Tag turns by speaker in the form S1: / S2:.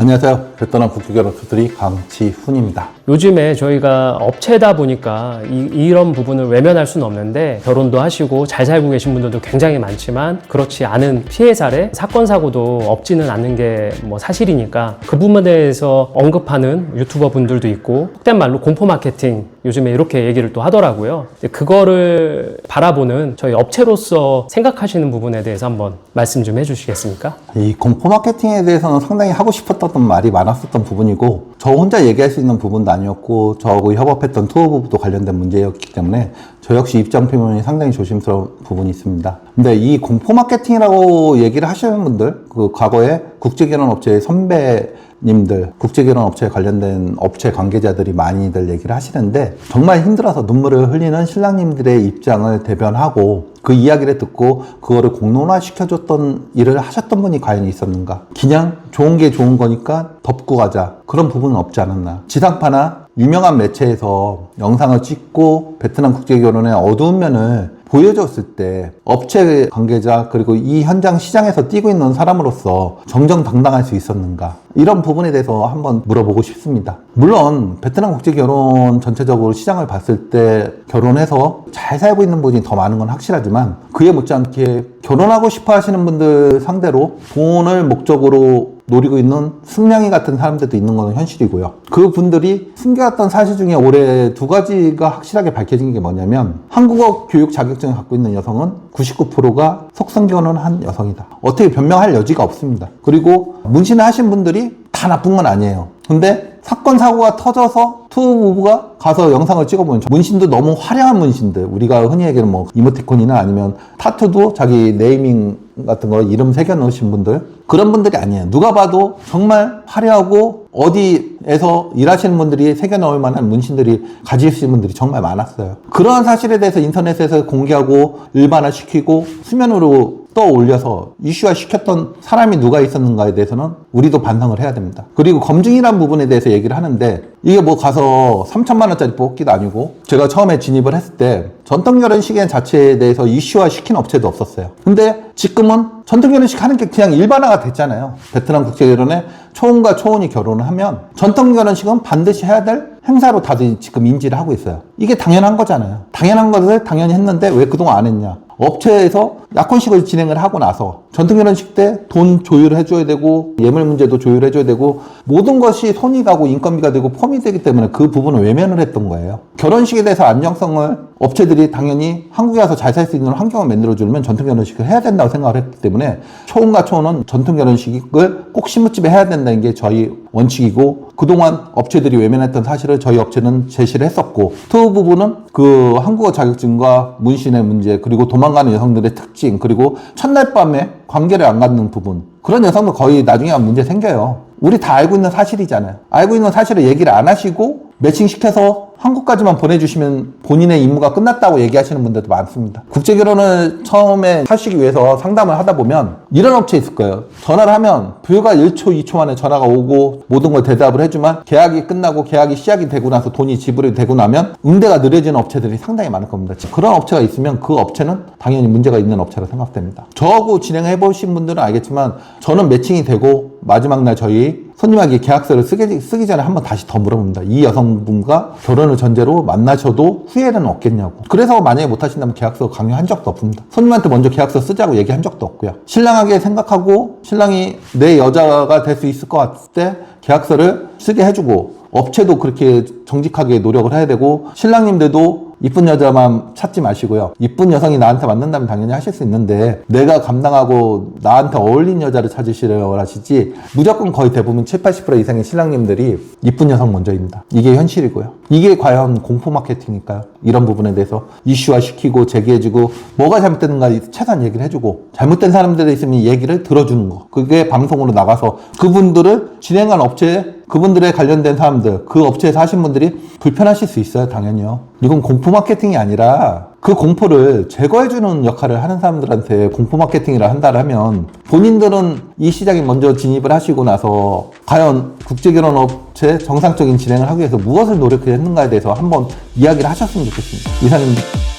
S1: 안녕하세요. 베트남 국제결혼 투들이 강지훈입니다.
S2: 요즘에 저희가 업체다 보니까 이, 런 부분을 외면할 수는 없는데 결혼도 하시고 잘 살고 계신 분들도 굉장히 많지만 그렇지 않은 피해 사례, 사건 사고도 없지는 않는 게 뭐 사실이니까 그 부분에 대해서 언급하는 유튜버 분들도 있고 속된 말로 공포 마케팅 요즘에 이렇게 얘기를 또 하더라고요. 그거를 바라보는 저희 업체로서 생각하시는 부분에 대해서 한번 말씀 좀 해주시겠습니까?
S1: 이 공포 마케팅에 대해서는 상당히 하고 싶었던 말이 많았었던 부분이고 저 혼자 얘기할 수 있는 부분도 아니었고 저하고 협업했던 투어 부부도 관련된 문제였기 때문에 저 역시 입장 표명이 상당히 조심스러운 부분이 있습니다. 근데 이 공포 마케팅이라고 얘기를 하시는 분들 그 과거에 국제결혼 업체의 선배 님들 국제결혼 업체에 관련된 업체 관계자들이 많이들 얘기를 하시는데 정말 힘들어서 눈물을 흘리는 신랑님들의 입장을 대변하고 그 이야기를 듣고 그거를 공론화 시켜줬던 일을 하셨던 분이 과연 있었는가? 그냥 좋은 게 좋은 거니까 덮고 가자. 그런 부분은 없지 않았나. 지상파나 유명한 매체에서 영상을 찍고 베트남 국제결혼의 어두운 면을 보여줬을 때 업체 관계자 그리고 이 현장 시장에서 뛰고 있는 사람으로서 정정당당할 수 있었는가 이런 부분에 대해서 한번 물어보고 싶습니다. 물론 베트남 국제 결혼 전체적으로 시장을 봤을 때 결혼해서 잘 살고 있는 분이 더 많은 건 확실하지만 그에 못지않게 결혼하고 싶어 하시는 분들 상대로 돈을 목적으로 노리고 있는 승냥이 같은 사람들도 있는 것은 현실이고요. 그 분들이 숨겨왔던 사실 중에 올해 두 가지가 확실하게 밝혀진 게 뭐냐면 한국어 교육 자격증을 갖고 있는 여성은 99%가 속성 결혼한 여성이다. 어떻게 변명할 여지가 없습니다. 그리고 문신을 하신 분들이 다 나쁜 건 아니에요. 근데 사건 사고가 터져서 투 부부가 가서 영상을 찍어보면 문신도 너무 화려한 문신들. 우리가 흔히 얘기하는 뭐 이모티콘이나 아니면 타투도 자기 네이밍 같은 거 이름 새겨 넣으신 분들? 그런 분들이 아니에요. 누가 봐도 정말 화려하고 어디 에서 일하시는 분들이 새겨 넣을 만한 문신들이 가지신 분들이 정말 많았어요 그러한 사실에 대해서 인터넷에서 공개하고 일반화시키고 수면으로 떠올려서 이슈화 시켰던 사람이 누가 있었는가에 대해서는 우리도 반성을 해야 됩니다. 그리고 검증이란 부분에 대해서 얘기를 하는데 이게 뭐 가서 3천만 원짜리 뽑기도 아니고 제가 처음에 진입을 했을 때 전통 결혼식의 자체에 대해서 이슈화 시킨 업체도 없었어요. 근데 지금은 전통 결혼식 하는 게 그냥 일반화가 됐잖아요. 베트남 국제 결혼에 초혼과 초혼이 결혼을 하면 전통 결혼식은 반드시 해야 될 행사로 다들 지금 인지를 하고 있어요. 이게 당연한 거잖아요. 당연한 것을 당연히 했는데 왜 그동안 안 했냐? 업체에서 약혼식을 진행을 하고 나서 전통결혼식 때 돈 조율을 해줘야 되고 예물 문제도 조율해줘야 되고 모든 것이 손이 가고 인건비가 되고 펌이 되기 때문에 그 부분을 외면을 했던 거예요. 결혼식에 대해서 안정성을 업체들이 당연히 한국에 와서 잘 살 수 있는 환경을 만들어주려면 전통결혼식을 해야 된다고 생각을 했기 때문에 초혼과 초혼은 전통결혼식을 꼭 신부집에 해야 된다는 게 저희 원칙이고 그동안 업체들이 외면했던 사실을 저희 업체는 제시를 했었고 투 부분은 그 한국어 자격증과 문신의 문제 그리고 도망가는 여성들의 특징 그리고 첫날 밤에 관계를 안 갖는 부분 그런 여성도 거의 나중에 문제 생겨요. 우리 다 알고 있는 사실이잖아요. 알고 있는 사실을 얘기를 안 하시고 매칭시켜서 한국까지만 보내주시면 본인의 임무가 끝났다고 얘기하시는 분들도 많습니다. 국제결혼을 처음에 하시기 위해서 상담을 하다 보면 이런 업체 있을 거예요. 전화를 하면 불과 1초, 2초 만에 전화가 오고 모든 걸 대답을 해주만 계약이 끝나고 계약이 시작이 되고 나서 돈이 지불이 되고 나면 응대가 느려지는 업체들이 상당히 많을 겁니다. 그런 업체가 있으면 그 업체는 당연히 문제가 있는 업체로 생각됩니다. 저하고 진행해 보신 분들은 알겠지만 저는 매칭이 되고 마지막 날 저희 손님에게 계약서를 쓰기, 쓰기 전에 한번 다시 더 물어봅니다. 이 여성분과 결혼을 전제로 만나셔도 후회는 없겠냐고. 그래서 만약에 못하신다면 계약서 강요한 적도 없습니다. 손님한테 먼저 계약서 쓰자고 얘기한 적도 없고요. 신랑하게 생각하고 신랑이 내 여자가 될 수 있을 것 같을 때 계약서를 쓰게 해주고 업체도 그렇게 정직하게 노력을 해야 되고 신랑님들도 이쁜 여자만 찾지 마시고요. 이쁜 여성이 나한테 맞는다면 당연히 하실 수 있는데 내가 감당하고 나한테 어울린 여자를 찾으시려고 하시지 무조건 거의 대부분 7, 80% 이상의 신랑님들이 이쁜 여성 먼저입니다. 이게 현실이고요. 이게 과연 공포 마케팅일까요? 이런 부분에 대해서 이슈화 시키고 제기해주고 뭐가 잘못됐는가 최소한 얘기를 해주고 잘못된 사람들이 있으면 얘기를 들어주는 거. 그게 방송으로 나가서 그분들을 진행한 업체에 그분들에 관련된 사람들, 그 업체에서 하신 분들이 불편하실 수 있어요, 당연히요. 이건 공포 마케팅이 아니라 그 공포를 제거해주는 역할을 하는 사람들한테 공포 마케팅이라 한다면 본인들은 이 시장에 먼저 진입을 하시고 나서 과연 국제결혼 업체 정상적인 진행을 하기 위해서 무엇을 노력했는가에 대해서 한번 이야기를 하셨으면 좋겠습니다. 이상입니다.